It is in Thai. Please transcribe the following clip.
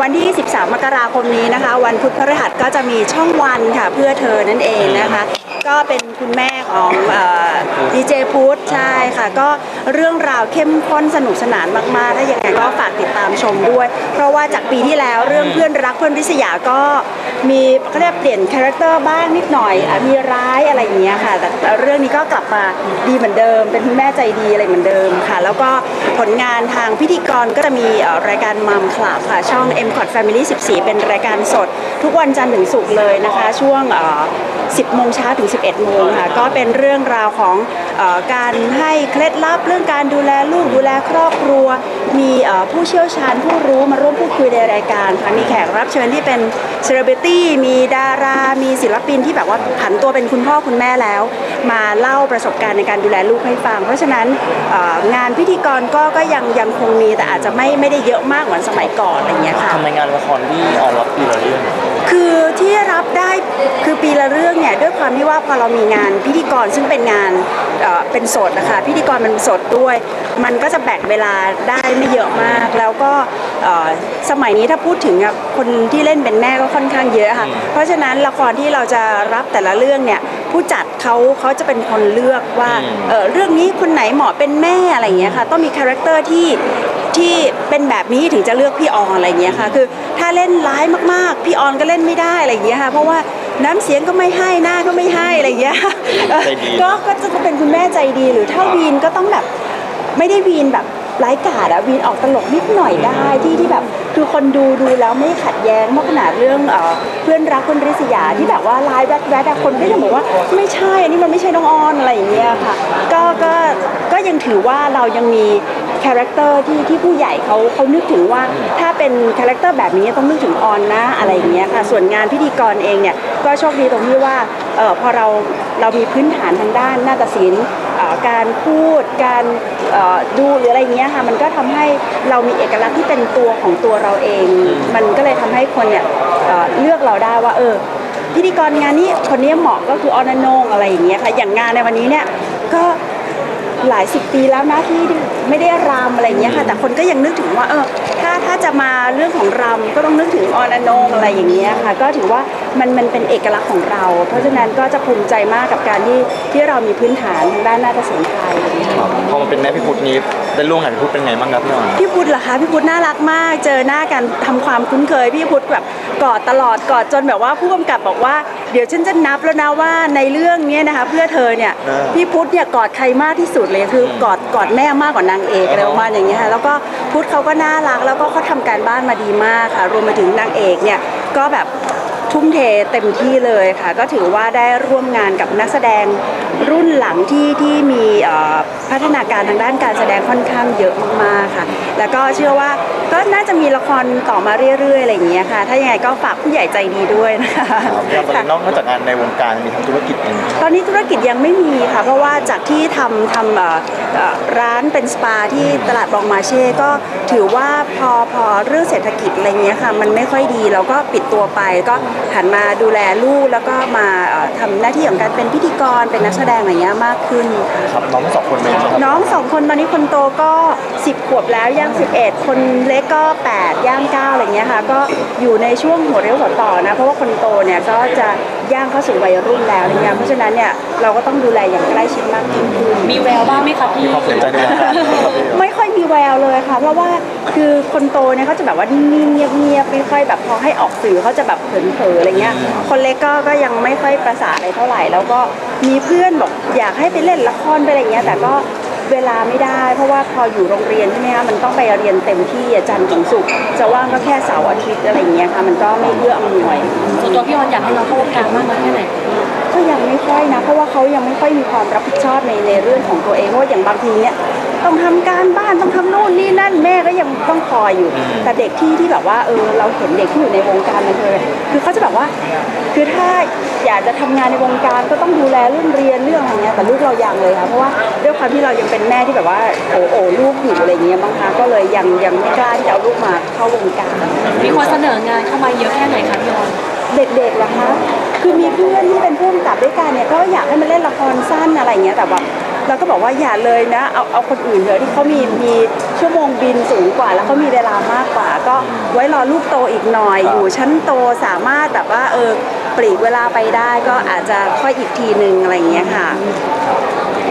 วันที่ 23 มกราคมนี้นะคะ วันพุธพฤหัสก็จะมีช่องวันค่ะเพื่อเธอนั่นเองนะคะ ก็เป็นคุณแม่ของ ดีเจพุทธใช่ค่ะ ก็เรื่องราวเข้มข้นสนุกสนานมากๆ ถ้าอย่างไรก็ฝากติดตามชมด้วย เพราะว่าจากปีที่แล้วเรื่องเพื่อนรักเพื่อนริษยาก็มีเขาเรียกเปลี่ยนคาแรคเตอร์บ้างนิดหน่อยอะมีร้ายอะไรอย่างเงี้ยค่ะแต่แต่เรื่องนี้ก็กลับมาดีเหมือนเดิม เป็นคุณแม่ใจดีอะไรเหมือนเดิมค่ะ แล้วก็ผลงานทางพิธีกรก็จะมีเอ่อรายการมัมคลับค่ะ ช่อง m c o t Family 14 เป็นรายการสด ทุกวันจันทร์ถึงศุกร์เลยนะคะ ช่วงเอ่อ 10 โมงเช้าถึง 11 โมงค่ะ ก็เป็นเรื่องราวของออการให้เคล็ดลับเรื่องการดูแลลูกดูแลครอบครัว มีผู้เชี่ยวชาญผู้รู้มาร่วมพูดคุยในรายการค่ะ มีแขกรับเชิญที่เป็นเซเลบริตี้ มีดารา มีศิลปินที่แบบว่าผันตัวเป็นคุณพ่อคุณแม่แล้ว มาเล่าประสบการณ์ในการดูแลลูกให้ฟัง เพราะฉะนั้นงานพิธีกรก็ก็ยังยังคงมีแต่อาจจะไม่ไม่ได้เยอะมากเหมือนสมัยก่อนอะไรอย่างเงี้ยค่ะทำในงานละครที่ออกรับปีละเรื่อง คือที่รับได้คือปีละเรื่องเนี่ยด้วยความที่ว่าพอเรามีงานพิธีกรซึ่งเป็นงานเอ่อเป็นสดนะคะพิธีกรมันสดด้วย มันก็จะแบ่งเวลาได้ไม่เยอะมาก แล้วก็เอ่อสมัยนี้ถ้าพูดถึงอะคนที่เล่นเป็นแม่ก็ค่อนข้างเยอะค่ะเพราะฉะนั้นละครที่เราจะรับแต่ละเรื่องเนี่ยผู้จัดเขาเขาจะเป็นคนเลือกว่าเอ่อเรื่องนี้คนไหนเหมาะเป็นแม่อะไรอย่างเงี้ยค่ะต้องมีคาแรคเตอร์ที่ ที่เป็นแบบนี้ถึงจะเลือกพี่ออนอะไรอย่างเงี้ยค่ะ คือถ้าเล่นร้ายมากๆ พี่ออนก็เล่นไม่ได้อะไรอย่างเงี้ยค่ะ เพราะว่าน้ำเสียงก็ไม่ให้หน้าก็ไม่ให้อะไรอย่างเงี้ยใจดี ก็ก็จะเป็นคุณแม่ใจดีหรือถ้าวีนก็ต้องแบบไม่ได้วีนแบบไร้ายกาดอะวีนออกตลกนิดหน่อยได้ที่ที่แบบคือคนดูดูแล้วไม่ขัดแย้งมากขนาดเรื่องเอ่อเพื่อนรักคนริษยาที่แบบว่าร้ายแวดแวดอะคนก็ยังบอกว่าไม่ใช่อันนี้มันไม่ใช่น้องออนอะไรอย่างเงี้ยค่ะก็ก็ก็ยังถือว่าเรายังมี คาแรคเตอร์ที่ที่ผู้ใหญ่เขาเขานึกถึงว่าถ้าเป็นคาแรคเตอร์แบบนี้ต้องนึกถึงออนนะอะไรอย่างเงี้ยค่ะส่วนงานพิธีกรเองเนี่ยก็โชคดีตรงที่ว่าเออพอเราเรามีพื้นฐานทางด้านนาฏศิลป์เอ่อการพูดการเอ่อดูหรืออะไรเงี้ยค่ะมันก็ทำให้เรามีเอกลักษณ์ที่เป็นตัวของตัวเราเอง มันก็เลยทำให้คนเนี่ยเอ่อเลือกเราได้ว่าเออพิธีกรงานนี้คนนี้เหมาะก็คือออนอนงอะไรอย่างเงี้ยค่ะอย่างงานในวันนี้เนี่ยก็ห ลายสิบปีแล้วนะที่ไม่ได้รำอะไรอย่างเงี้ยค่ะ แต่คนก็ยังนึกถึงว่าเออถ้าถ้าจะมาเรื่องของรำก็ต้องนึกถึงออนอนงอะไรอย่างเงี้ยค่ะ ก็ถือว่ามันมันเป็นเอกลักษณ์ของเรา เพราะฉะนั้นก็จะภูมิใจมากกับการที่ที่เรามีพื้นฐานทางด้านนาฏศิลป์ไทยพอมาเป็นแม่พี่พุทธนี้ได้ร่วมงานพี่พุทธเป็นไงบ้างครับพี่ออนพี่พุทธเหรอคะพี่พุทธน่ารักมาก เจอหน้ากันทำความคุ้นเคยพี่พุทธแบบกอดตลอดกอดจนแบบว่าผู้กำกับบอกว่าเดี๋ยวฉันจะนับแล้วนะว่าในเรื่องเนี้ยนะคะ เพื่อเธอเนี่ยพี่พุทธเนี่ยกอดใครมากที่สุดเลยคือกอดกอดแม่มากกว่านางเอกอะไรประมาณอย่างเงี้ยค่ะแล้วก็พุทธเขาก็น่ารักแล้วก็เขาทำการบ้านมาดีมากค่ะ รวมไปถึงนางเอกเนี่ยก็แบบ ทุ่มเทเต็มที่เลยค่ะ ก็ถือว่าได้ร่วมงานกับนักแสดงรุ่นหลังที่ที่มีเอ่อพัฒนาการทางด้านการแสดงค่อนข้างเยอะมากๆค่ะ แล้วก็เชื่อว่าก็น่าจะมีละครต่อมาเรื่อยๆอะไรอย่างเงี้ยค่ะ ถ้ายังไงก็ฝากผู้ใหญ่ใจดีด้วยนะคะพี่ออนตอนนี้นอกนอกจากงานในวงการมีทำธุรกิจเองตอนนี้ธุรกิจยังไม่มีค่ะ เพราะว่าจากที่ทำทำเอ่อเอ่อร้านเป็นสปาที่ตลาดบองมาเช่ก็ถือว่าพอพอเรื่องเศรษฐกิจอะไรเงี้ยค่ะ มันไม่ค่อยดีเราก็ปิดตัวไปก็หันมาดูแลลูกแล้วก็มาเอ่อทำหน้าที่ของการเป็นพิธีกรเป็นนักแสดงอะไรเงี้ยมากขึ้นค่ะครับน้องทั้งสองคนเป็นยังไงบ้างครับน้องสองคนตอนนี้คนโตก็ 10 ขวบแล้วย่าง 11 คนเล็กก็ 8 ย่าง9อะไรเงี้ยค่ะก็อยู่ในช่วงหัวเรียวหัวต่อนะเพราะว่าคนโตเนี่ยก็จะ ย่างเข้าสู่วัยรุ่นแล้วอะไรเงี้ยเพราะฉะนั้นเนี่ยเราก็ต้องดูแลอย่างใกล้ชิดมากยิ่งขึ้น มีแววบ้างไหมคะพี่มีความสนใจในวงการไหมครับพี่ไม่ค่อยมีแววเลยค่ะ เพราะว่าคือคนโตเนี่ยเขาจะแบบว่านิ่งๆเงียบๆไม่ค่อยแบบพอให้ออกสื่อเขาจะแบบเผลอๆอะไรเงี้ย คนเล็กก็ก็ยังไม่ค่อยประสาอะไรเท่าไหร่ แล้วก็มีเพื่อนบอกอยากให้ไปเล่นละครไปอะไรเงี้ยแต่ก็ เวลาไม่ได้ เพราะว่าพออยู่โรงเรียนใช่ไหมคะมันต้องไปเรียนเต็มที่อาจารย์ถึงศุกร์จะว่างก็แค่เสาร์อาทิตย์อะไรอย่างเงี้ยค่ะ มันก็ไม่เอื้ออำนวย ส่วนตัวพี่ออนอยากให้น้องเข้าวงการมากน้อยแค่ไหนก็ยังไม่ค่อยนะ เพราะว่าเขายังไม่ค่อยมีความรับผิดชอบในในเรื่องของตัวเองเพราะว่าอย่างบางทีเนี้ย ต้องทำการบ้านต้องทำโน่นนี่นั่นแม่ก็ยังต้องคอยอยู่ แต่เด็กที่ที่แบบว่าเออเราเห็นเด็กที่อยู่ในวงการบันเทิงคือเขาจะแบบว่า คือถ้าอยากจะทำงานในวงการก็ต้องดูแลเรื่องเรียนเรื่องอะไรเงี้ยแต่ลูกเรายังเลยค่ะเพราะว่าด้วยความที่เรายังเป็นแม่ที่แบบว่าโอ้โอ้ลูกอยู่อะไรเงี้ยบางครั้งก็เลยยังยังไม่กล้าที่จะเอาลูกมาเข้าวงการมีคนเสนองานเข้ามาเยอะแค่ไหนคะพี่ออนเด็กๆเหรอคะคือมีเพื่อนที่เป็นผู้กำกับด้วยกันเนี่ยก็อยากให้มาเล่นละครสั้นอะไรอย่างเงี้ยแต่แบบ เราก็บอกว่าอย่าเลยนะ เอาเอาคนอื่นเถอะที่เขามีมีชั่วโมงบินสูงกว่า แล้วเขามีเวลามากกว่า ก็ไว้รอลูกโตอีกหน่อยครับอยู่ชั้นโตสามารถแบบว่าเออปลีกเวลาไปได้ก็อาจจะค่อยอีกทีหนึ่งอะไรอย่างเงี้ยค่ะ